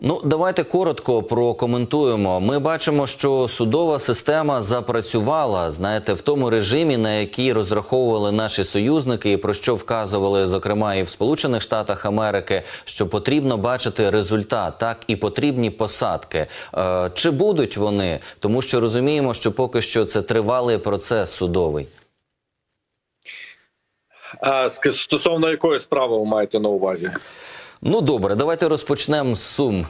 Ну, давайте коротко прокоментуємо. Ми бачимо, що судова система запрацювала, знаєте, в тому режимі, на який розраховували наші союзники, і про що вказували, зокрема, і в Сполучених Штатах Америки, що потрібно бачити результат, так і потрібні посадки. Е, чи будуть вони? Тому що розуміємо, що поки що це тривалий процес судовий. А стосовно якої справи ви маєте на увазі? Ну добре, давайте розпочнемо з сум.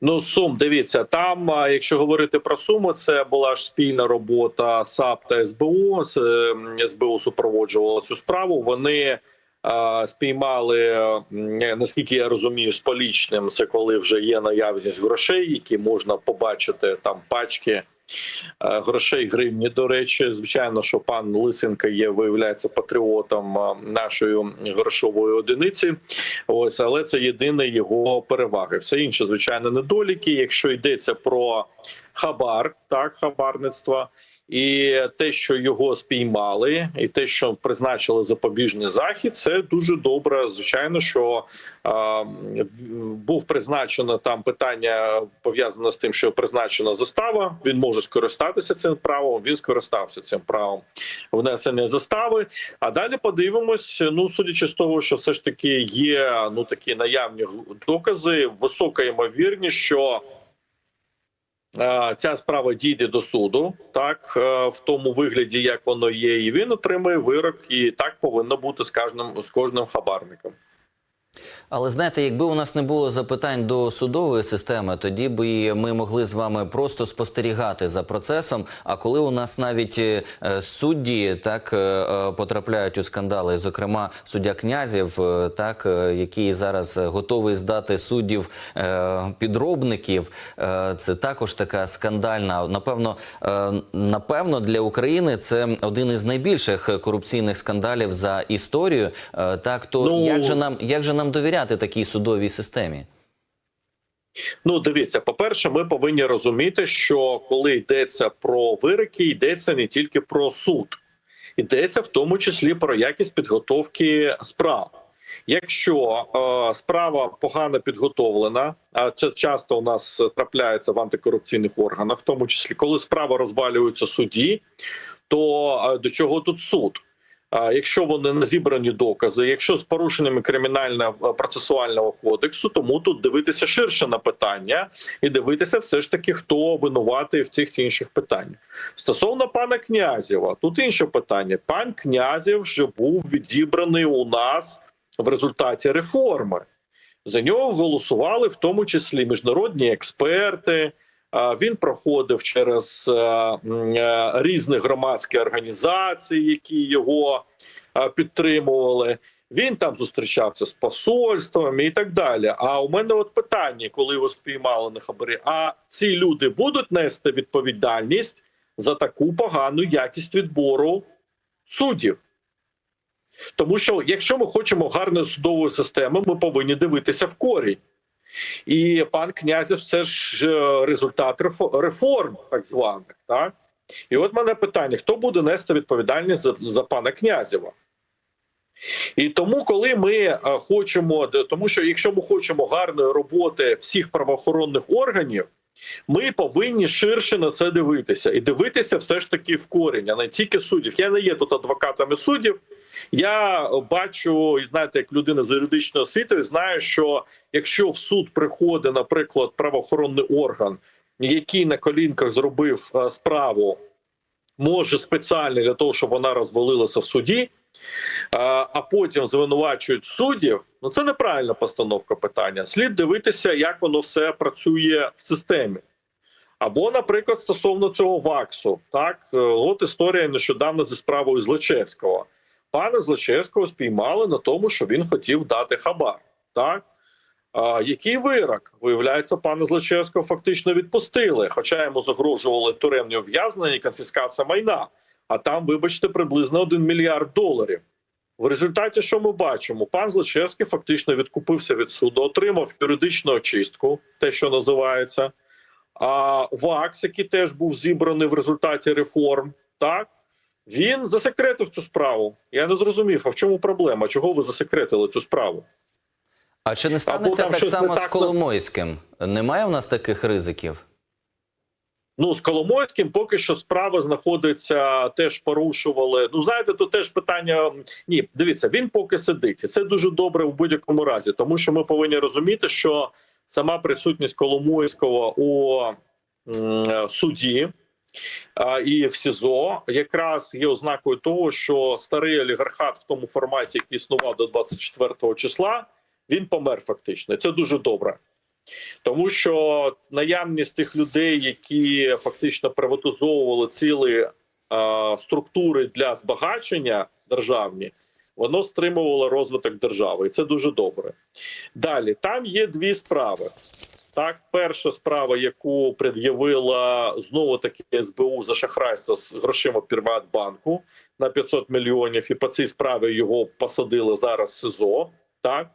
Ну, сум, дивіться, там, якщо говорити про суму, це була ж спільна робота САП та СБУ. Ем, СБУ супроводжувала цю справу. Вони а, спіймали, наскільки я розумію, з полічним це коли вже є наявність грошей, які можна побачити там пачки. Е, Грошей гривні, до речі, звичайно, що пан Лисенка є, виявляється патріотом нашої грошової одиниці. Ось, але це єдине його переваги. Все інше, звичайно, недоліки. Якщо йдеться про хабар, так хабарництво, і те, що його спіймали, і те, що призначили запобіжний захід, це дуже добре. Звичайно, що в- був призначено там питання пов'язане з тим, що призначена застава. Він може скористатися цим правом. Він скористався цим правом внесення застави. А далі подивимось. Ну, судячи з того, що все ж таки є ну такі наявні докази, висока ймовірність, що е, ця справа дійде до суду, так е, в тому вигляді, як воно є, і він отримає вирок, і так повинно бути з кожним з кожним хабарником. Але знаєте, якби у нас не було запитань до судової системи, тоді б і ми могли з вами просто спостерігати за процесом. А коли у нас навіть е, судді так е, е, потрапляють у скандали, зокрема суддя князів, е, так е, який зараз готовий здати суддів е, підробників, е, це також така скандальна. Напевно, е, напевно, для України це один із найбільших корупційних скандалів за історію. Е, Так то Ну, як же нам як же нам довіряти такій судовій системі? Ну, дивіться, по-перше, ми повинні розуміти, що коли йдеться про вироки, йдеться не тільки про суд, йдеться в тому числі про якість підготовки справ. Якщо е, справа погано підготовлена, а це часто у нас трапляється в антикорупційних органах, в тому числі коли справа розвалюється суді, то е, до чого тут суд? Якщо вони не зібрані докази, якщо з порушеннями кримінального процесуального кодексу, тому тут дивитися ширше на питання і дивитися, все ж таки, хто винуватий в цих інших питаннях. Стосовно пана Князєва, тут інше питання. Пан Князєв вже був відібраний у нас в результаті реформи. За нього голосували в тому числі міжнародні експерти. Він проходив через е, е, різні громадські організації, які його е, підтримували. Він там зустрічався з посольствами і так далі. А у мене от питання, коли його спіймали на хабарі: а ці люди будуть нести відповідальність за таку погану якість відбору суддів? Тому що якщо ми хочемо гарної судової системи, ми повинні дивитися в корінь. І пан Князів це ж е, результат реформ, так званих. Так? І от мене питання: хто буде нести відповідальність за, за пана Князєва? І тому, коли ми е, хочемо, тому що якщо ми хочемо гарної роботи всіх правоохоронних органів, ми повинні ширше на це дивитися і дивитися все ж таки в корінь, а не тільки суддів. Я не є тут адвокатами суддів. Я бачу, знаєте, як людина з юридичною освітою, знаю, що якщо в суд приходить, наприклад, правоохоронний орган, який на колінках зробив е, справу, може спеціально для того, щоб вона розвалилася в суді, е, а потім звинувачують суддів, ну це неправильна постановка питання. Слід дивитися, як воно все працює в системі. Або, наприклад, стосовно цього ВАКСу, так е, от історія нещодавно зі справою Злочевського. Пана Злочевського спіймали на тому, що він хотів дати хабар. Так а, який вирок виявляється, пана Злочевського фактично відпустили, хоча йому загрожували тюремні ув'язнення і конфіскація майна. А там, вибачте, приблизно 1 мільярд доларів. В результаті, що ми бачимо, пан Злочевський фактично відкупився від суду, отримав юридичну очистку, те, що називається. А ВАКС, який теж був зібраний в результаті реформ, так він засекретив цю справу. Я не зрозумів, а в чому проблема? Чого ви засекретили цю справу? А чи не станеться так само з Коломойським? Немає у нас таких ризиків? Ну з Коломойським поки що справа знаходиться, теж порушували. Ну знаєте, тут теж питання. Ні, дивіться, він поки сидить, і це дуже добре в будь-якому разі, тому що ми повинні розуміти, що сама присутність Коломойського у м, суді. А, І в СІЗО якраз є ознакою того, що старий олігархат в тому форматі, який існував до 24 числа, він помер фактично. Це дуже добре. Тому що наявність тих людей, які фактично приватизовували цілі е, структури для збагачення державні, воно стримувало розвиток держави, і це дуже добре. Далі там є дві справи. Так, перша справа, яку пред'явила знову таки СБУ за шахрайство з грошима Приватбанку на 500 мільйонів, і по цій справі його посадили зараз СИЗО. Так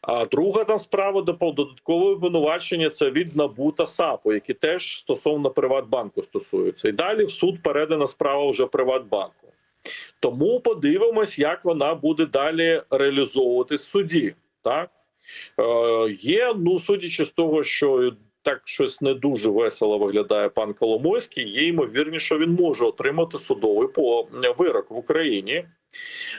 а друга там справа до додаткове обвинувачення це від НАБУ та САПу, які теж стосовно Приватбанку стосуються. І далі в суд передана справа вже Приватбанку. Тому подивимось, як вона буде далі реалізовуватись в суді. Так є, ну судячи з того, що так щось не дуже весело виглядає пан Коломойський. Є ймовірність, що він може отримати судовий по вирок в Україні.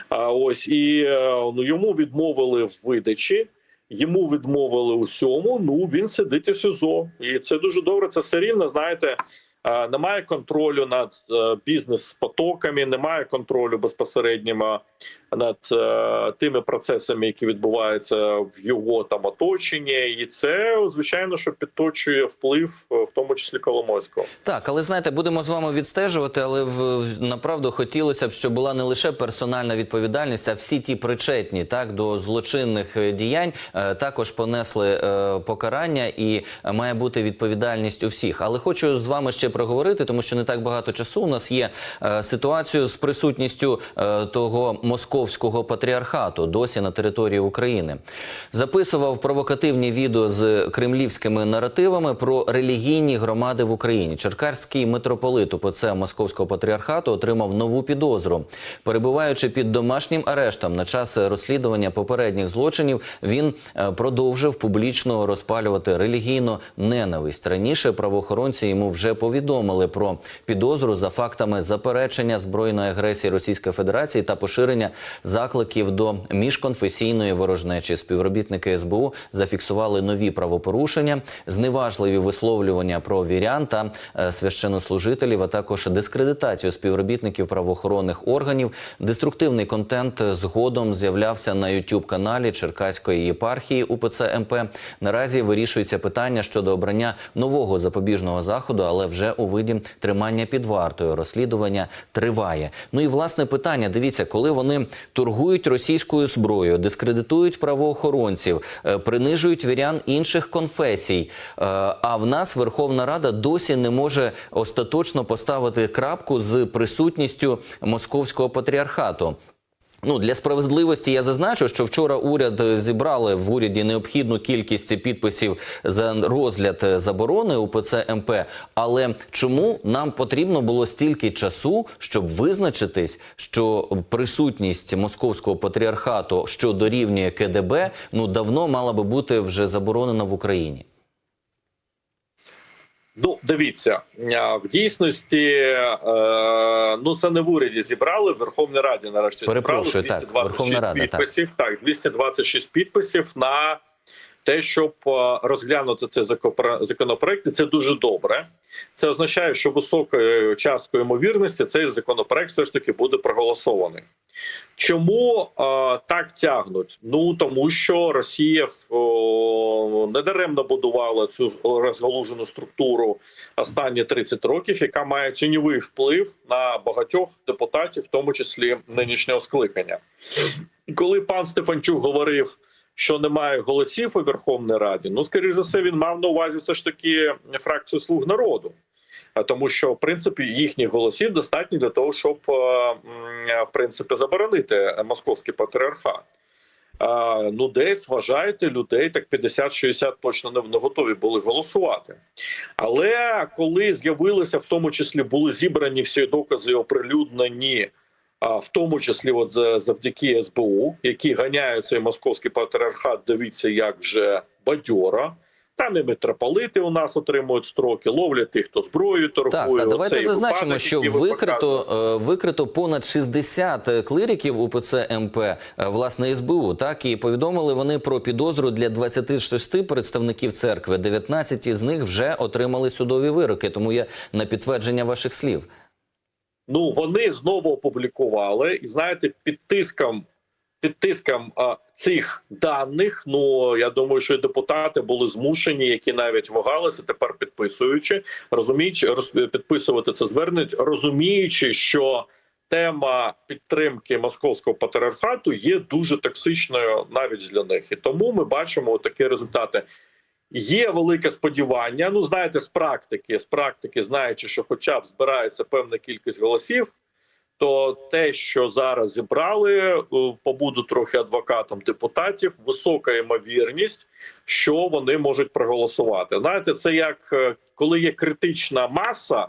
А ось і е, ну, йому відмовили в видачі, йому відмовили усьому. Ну він сидить у СІЗО, і це дуже добре. Це все. Знаєте, е, немає контролю над е, бізнес-потоками, немає контролю безпосередньо над е, тими процесами, які відбуваються в його там оточенні, і це звичайно, що підточує вплив, е, в тому числі Коломойського. Так, але знаєте, будемо з вами відстежувати, але в, направду хотілося б, щоб була не лише персональна відповідальність, а всі ті причетні так до злочинних е, діянь е, також понесли е, покарання і має бути відповідальність у всіх. Але хочу з вами ще проговорити, тому що не так багато часу. У нас є е, ситуацію з присутністю е, того московського патріархату досі на території України. Записував провокативні відео з кремлівськими наративами про релігійні громади в Україні. Черкаський митрополит УПЦ Московського патріархату отримав нову підозру. Перебуваючи під домашнім арештом на час розслідування попередніх злочинів, він е, продовжив публічно розпалювати релігійну ненависть. Раніше правоохоронці йому вже повідомили про підозру за фактами заперечення збройної агресії Російської Федерації та поширення закликів до міжконфесійної ворожнечі. Співробітники СБУ зафіксували нові правопорушення, зневажливі висловлювання про вірян та е, священнослужителів, а також дискредитацію співробітників правоохоронних органів. Деструктивний контент згодом з'являвся на youtube каналі Черкаської єпархії УПЦ МП. Наразі вирішується питання щодо обрання нового запобіжного заходу, але вже у виді тримання під вартою. Розслідування триває. Ну і власне питання: дивіться, коли вони торгують російською зброєю, дискредитують правоохоронців, е, принижують вірян інших конфесій. е, А в нас Верховна Рада досі не може остаточно поставити крапку з присутністю московського патріархату. Ну для справедливості я зазначу, що вчора уряд е, зібрали в уряді необхідну кількість підписів за розгляд е, заборони УПЦ МП. Але чому нам потрібно було стільки часу, щоб визначитись, що присутність московського патріархату, що дорівнює КДБ, ну давно мала би бути вже заборонена в Україні? Ну, дивіться, в дійсності, е, ну це не в уряді зібрали в Верховній Раді. Нарешті Перепрошую, зібрали так, 226 підписів. Рада, так. Так. 226 підписів на те, щоб розглянути цей законопроект. Це дуже добре. Це означає, що високою часткою ймовірності цей законопроект все ж таки буде проголосований. Чому е, так тягнуть? Ну тому що Росія о, недаремно будувала цю розгалужену структуру останні 30 років, яка має тіньовий вплив на багатьох депутатів, в тому числі нинішнього скликання. Коли пан Стефанчук говорив, що немає голосів у Верховній Раді, ну скоріш за все, він мав на увазі все ж таки фракцію слуг народу. Тому, що в принципі їхніх голосів достатньо для того, щоб е, в принципі заборонити московський патріархат. Ну, десь вважаєте людей, так 50-60 точно не, готові були голосувати. Але коли з'явилися, в тому числі були зібрані всі докази, оприлюднені в тому числі, от за- завдяки СБУ, які ганяють цей московський патріархат. Дивіться, як вже бадьора. Там і митрополити у нас отримують строки, ловлять тих, хто зброєю торгує. Так, а давайте зазначимо, випадок, що викрито, е, викрито понад 60 клириків УПЦ МП, е, власне, СБУ. Так, і повідомили вони про підозру для 26 представників церкви. 19 з них вже отримали судові вироки. Тому є на підтвердження ваших слів. Ну вони знову опублікували, і знаєте, під тиском під тиском а, цих даних. Ну я думаю, що депутати були змушені, які навіть вагалися тепер підписуючи, розуміючи, роз, підписувати це звернення, розуміючи, що тема підтримки московського патріархату є дуже токсичною навіть для них, і тому ми бачимо такі результати. Є велике сподівання. Ну знаєте, з практики, з практики, знаючи, що, хоча б збирається певна кількість голосів, то те, що зараз зібрали, е, побуду трохи адвокатом депутатів, висока ймовірність, що вони можуть проголосувати. Знаєте, це як е, коли є критична маса.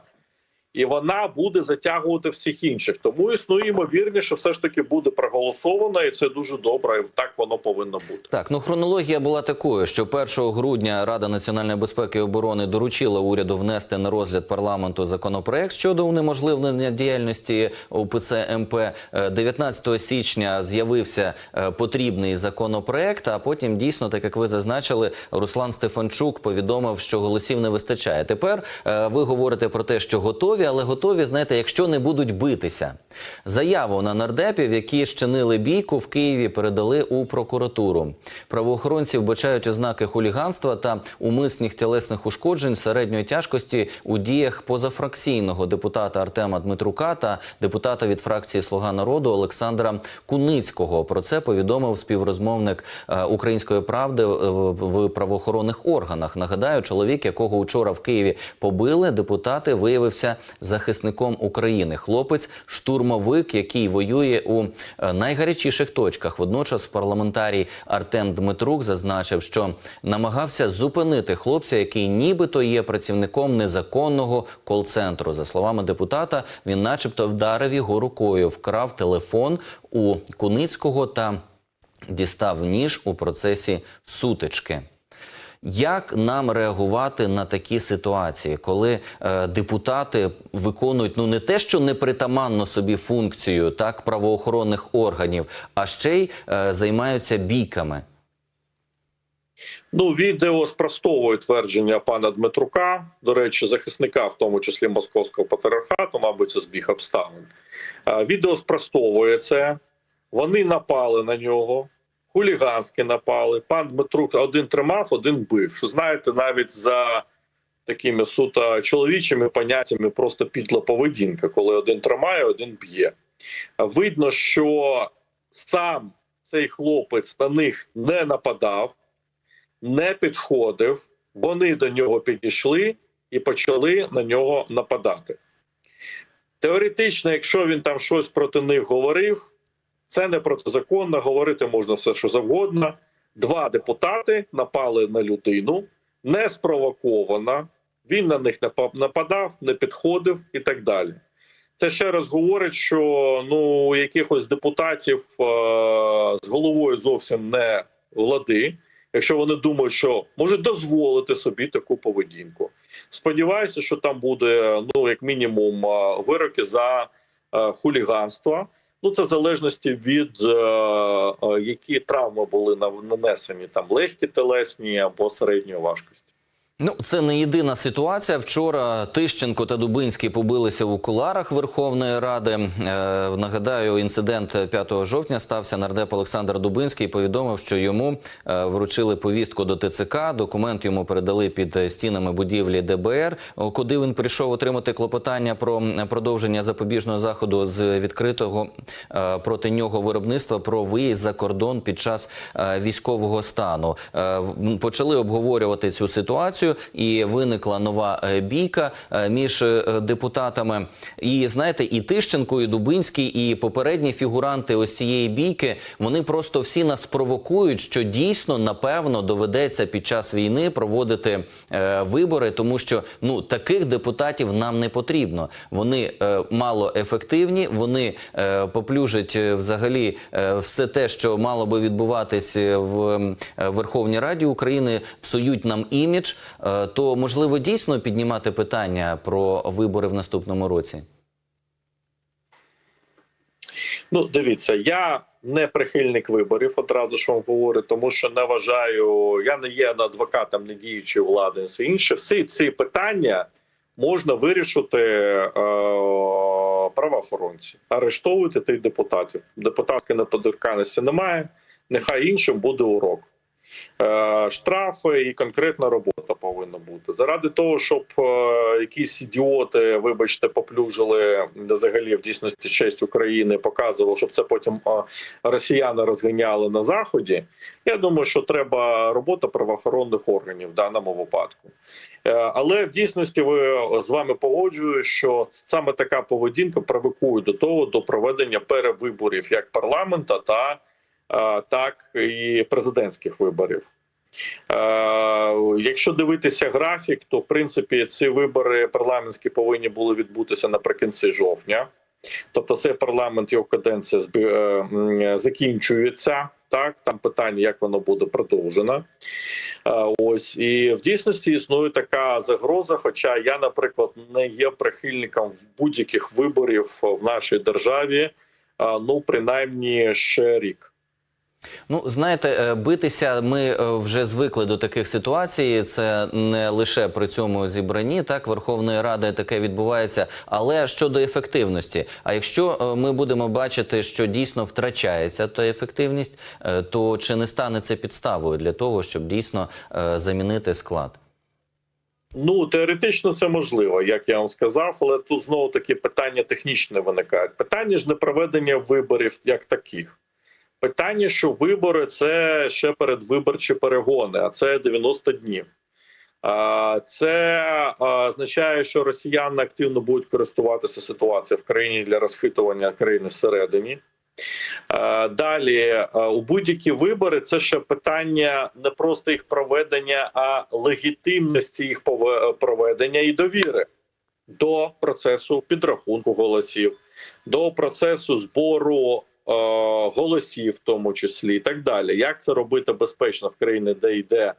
І вона буде затягувати всіх інших. Тому існує ймовірність, що все ж таки буде проголосовано, і це дуже добре. І так воно повинно бути. Так, ну хронологія була такою, що 1 грудня Рада національної безпеки і оборони доручила уряду внести на розгляд парламенту законопроект щодо унеможливлення діяльності УПЦ МП. Е, 19 січня з'явився е, потрібний законопроект. А потім дійсно, так як ви зазначили, Руслан Стефанчук повідомив, що голосів не вистачає. Тепер е, ви говорите про те, що готові, але готові, знаєте, якщо не будуть битися. Заяву на нардепів, які щинили бійку в Києві, передали у прокуратуру. Правоохоронці вбачають ознаки хуліганства та умисних тілесних ушкоджень середньої тяжкості у діях позафракційного депутата Артема Дмитрука та депутата від фракції Слуга народу Олександра Куницького. Про це повідомив співрозмовник е, Української правди в правоохоронних органах. Нагадаю, чоловік, якого учора в Києві побили, депутати виявився захисником України. Хлопець штурмовик, який воює у е, найгарячіших точках. Водночас парламентарій Артем Дмитрук зазначив, що намагався зупинити хлопця, який нібито є працівником незаконного кол-центру. За словами депутата, він, начебто, вдарив його рукою, вкрав телефон у Куницького та дістав ніж у процесі сутички. Як нам реагувати на такі ситуації, коли е, депутати виконують ну не те, що непритаманно собі функцію так правоохоронних органів, а ще й е, займаються бійками? Ну, відео спростовує твердження пана Дмитрука, до речі, захисника, в тому числі московського патріархату, мабуть, це збіг обставин. Відео спростовує це. Вони напали на нього, хуліганськи напали. Пан Дмитрук один тримав, один бив. Що знаєте, навіть за такими суто чоловічими поняттями просто підла поведінка, коли один тримає, один б'є. Видно, що сам цей хлопець на них не нападав не підходив, вони до нього підійшли і почали на нього нападати. Теоретично, якщо він там щось проти них говорив, це не протизаконно, говорити можна все, що завгодно. Два депутати напали на людину, не спровоковано, він на них напа- нападав, не підходив і так далі. Це ще раз говорить, що ну якихось депутатів е- з головою зовсім не влади якщо вони думають, що можуть дозволити собі таку поведінку. Сподіваюся, що там буде ну як мінімум е, вироки за е, хуліганство. Ну це в залежності від е, е, які травми були нанесені там легкі телесні або середньої важкості. Ну, це не єдина ситуація. Вчора Тищенко та Дубинський побилися у куларах Верховної Ради. Е, нагадаю, інцидент 5 жовтня стався. Нардеп Олександр Дубинський повідомив, що йому е, вручили повістку до ТЦК. Документ йому передали під стінами будівлі ДБР, куди він прийшов отримати клопотання про продовження запобіжного заходу з відкритого е, проти нього виробництва про виїзд за кордон під час е, військового стану. Е, почали обговорювати цю ситуацію. І виникла нова е, бійка е, між е, депутатами. І знаєте, і Тищенко, і Дубинський, і попередні фігуранти ось цієї бійки, вони просто всі нас провокують, що дійсно напевно доведеться під час війни проводити е, вибори, тому що ну таких депутатів нам не потрібно. Вони е, мало ефективні, вони е, поплюжать взагалі е, все те, що мало би відбуватись в е, Верховній Раді України, псують нам імідж. Е, то можливо дійсно піднімати питання про вибори в наступному році. Ну, дивіться, я не прихильник виборів, одразу ж вам говорю, тому що не вважаю, я не є адвокатом не діючої влади, і все інше. Всі ці питання можна вирішити е, правоохоронці, арештовувати тих депутатів. Депутатської недоторканності немає. Нехай іншим буде урок. Е, штрафи і конкретна робота повинна бути заради того, щоб е, якісь ідіоти, вибачте, поплюжили взагалі в дійсності честь України, показували, щоб це потім е, росіяни розганяли на заході. Я думаю, що треба робота правоохоронних органів в даному випадку. Але в дійсності ви з вами погоджую, що саме така поведінка провокує до того до проведення перевиборів як парламента та так і президентських виборів. Якщо дивитися графік, то в принципі ці вибори парламентські повинні були відбутися наприкінці жовтня. Тобто, цей парламент його каденція е, закінчується. Так, там питання, як воно буде продовжено. Ось і в дійсності існує така загроза. Хоча я, наприклад, не є прихильником будь-яких виборів в нашій державі. Ну, принаймні ще рік. Ну, знаєте, е, битися ми е, вже звикли до таких ситуацій. Це не лише при цьому зібранні, так Верховної Ради таке відбувається. Але щодо ефективності, а якщо е, ми будемо бачити, що дійсно втрачається та ефективність, то чи не стане це підставою для того, щоб дійсно замінити склад? Ну теоретично це можливо, як я вам сказав, але тут знову таки питання технічне виникають. Питання ж не проведення виборів як таких. Питання, що вибори це ще передвиборчі перегони, а це 90 днів. Це означає, що росіяни активно будуть користуватися ситуацією в країні для розхитування країни всередині. Далі у будь-які вибори це ще питання не просто їх проведення, а легітимності їх проведення і довіри до процесу підрахунку голосів, до процесу збору голосів, в тому числі, і так далі. Як це робити безпечно в країні, де йде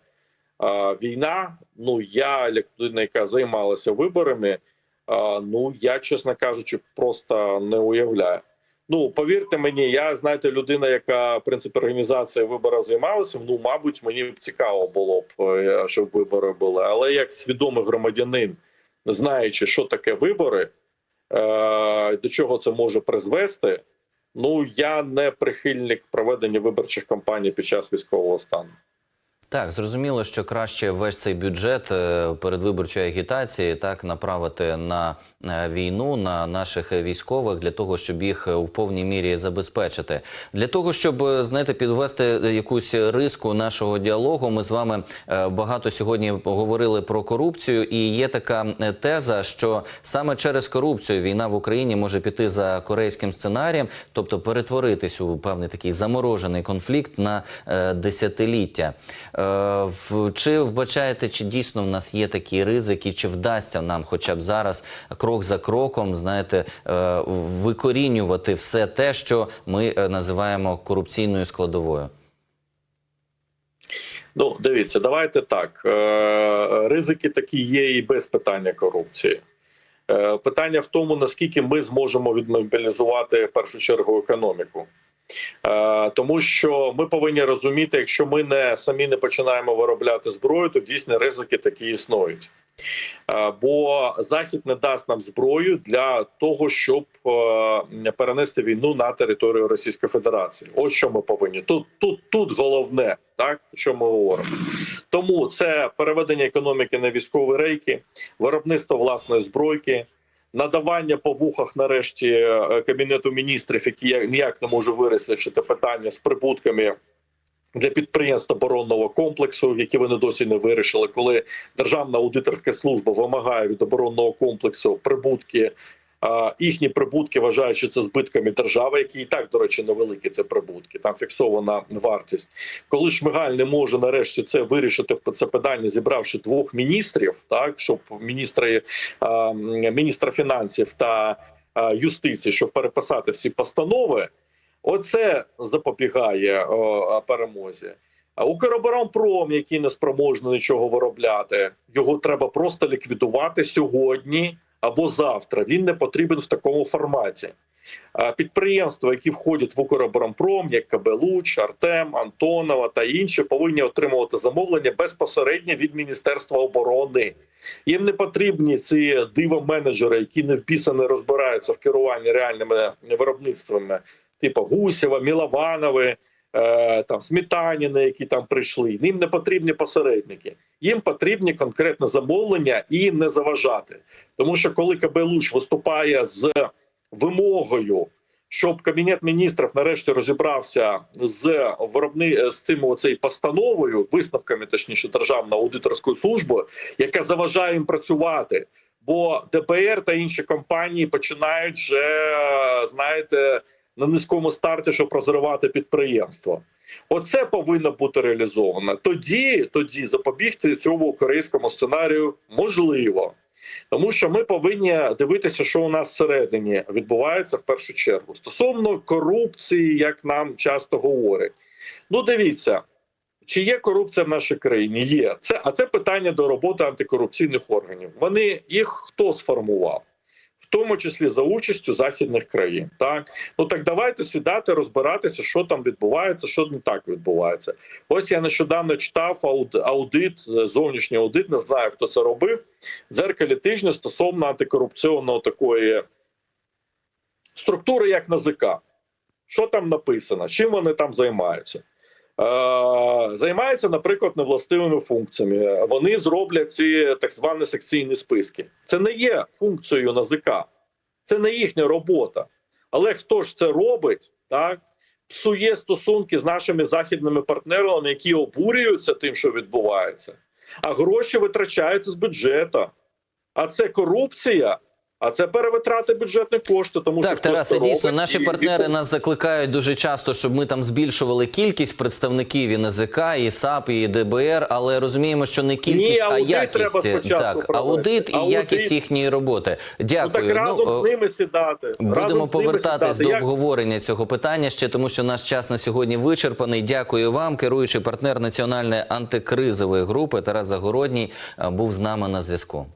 е, війна? Ну я, як людина, яка займалася виборами, е, ну я, чесно кажучи, просто не уявляю. Ну, повірте мені, я знаєте, людина, яка в принципі організацією виборів займалася. Ну, мабуть, мені б цікаво було б, е, щоб вибори були. Але як свідомий громадянин, знаючи, що таке вибори, е, до чого це може призвести, ну я не прихильник проведення виборчих кампаній під час військового стану. Так, зрозуміло, що краще весь цей бюджет е, передвиборчої агітації так направити на війну, на наших військових для того, щоб їх е, в повній мірі забезпечити. Для того, щоб е, знаєте, підвести якусь риску нашого діалогу, ми з вами е, багато сьогодні говорили про корупцію, і є така е, теза, що саме через корупцію війна в Україні може піти за корейським сценарієм, тобто перетворитись у певний такий заморожений конфлікт на е, десятиліття. Е, Чи вбачаєте, чи дійсно в нас є такі ризики, чи вдасться нам, хоча б зараз, крок за кроком, знаєте, е, викорінювати все те, що ми е, називаємо корупційною складовою? Ну, дивіться, давайте так. Е, Ризики такі є і без питання корупції. Питання в тому, наскільки ми зможемо відмобілізувати в першу чергу економіку. Тому що ми повинні розуміти, якщо ми не самі не починаємо виробляти зброю, то дійсно ризики такі існують. Е, Бо Захід не дасть нам зброю для того, щоб е, перенести війну на територію Російської Федерації. Ось що ми повинні. Тут тут тут головне, так що ми говоримо. Тому це переведення економіки на військові рейки, виробництво власної збройки, надавання по вухах нарешті е, кабінету міністрів, які ніяк не може вирішити питання з прибутками для підприємств оборонного комплексу, які вони досі не вирішили, коли Державна аудиторська служба вимагає від оборонного комплексу прибутки. Їхні прибутки вважають, це збитками держави, які і так, до речі, невеликі це прибутки. Там фіксована вартість. Коли Шмигаль не може нарешті це вирішити це питання, зібравши двох міністрів, так щоб міністри міністра фінансів та юстиції, щоб переписати всі постанови, оце запобігає о, перемозі. А Укроборонпром, який не спроможний нічого виробляти, його треба просто ліквідувати сьогодні або завтра. Він не потрібен в такому форматі. Підприємства, які входять в Укроборонпром, як КБ Луч, Артем, Антонова та інші, повинні отримувати замовлення безпосередньо від Міністерства оборони. Їм не потрібні ці диво-менеджери, які не вписані розбираються в керуванні реальними виробництвами, типу Гусєва, Мілованови, е, там Сметаніни, які там прийшли. Їм не потрібні посередники. Їм потрібні конкретне замовлення і не заважати. Тому що коли КБ Луч виступає з вимогою, щоб кабінет міністрів нарешті розібрався з виробни з цим оцею постановою, висновками, точніше, державної аудиторської служби, яка заважає їм працювати. Бо ДБР та інші компанії починають вже знаєте на низькому старті, щоб розривати підприємство. Оце повинно бути реалізовано. Тоді, тоді запобігти цьому корейському сценарію можливо. Тому що ми повинні дивитися, що у нас всередині відбувається в першу чергу. Стосовно корупції, як нам часто говорять. Ну, дивіться, чи є корупція в нашій країні? Є. Це, а це питання до роботи антикорупційних органів. Вони їх хто сформував? Тому числі за участю західних країн, так ну так давайте сідати, розбиратися, що там відбувається, що не так відбувається. Ось я нещодавно читав аудит, е, зовнішній аудит, не знаю, хто це робив. Дзеркалі тижня стосовно антикорупційного такої структури, як НАЗК. Що там написано? Чим вони там займаються? Е, займаються, наприклад, невластивими функціями. Вони зроблять ці так звані секційні списки. Це не є функцією НАЗК, це не їхня робота. Але хто ж це робить, так? Псує стосунки з нашими західними партнерами, які обурюються тим, що відбувається, а гроші витрачаються з бюджету. А це корупція, а це перевитрати бюджетні кошти. Тому Так, що Тарасе, дійсно, наші і- партнери і- нас закликають дуже часто, щоб ми там збільшували кількість представників і НАЗК, і САП, і ДБР, але розуміємо, що не кількість, а якість. Так, аудит і Аудит. якість їхньої роботи. Ну, Дякую. так разом Ну, з ними сідати. Будемо ними повертатись сідати. до Як- обговорення цього питання ще, тому що наш час на сьогодні вичерпаний. Дякую вам. Керуючий партнер національної антикризової групи Тарас Загородній е, був з нами на зв'язку.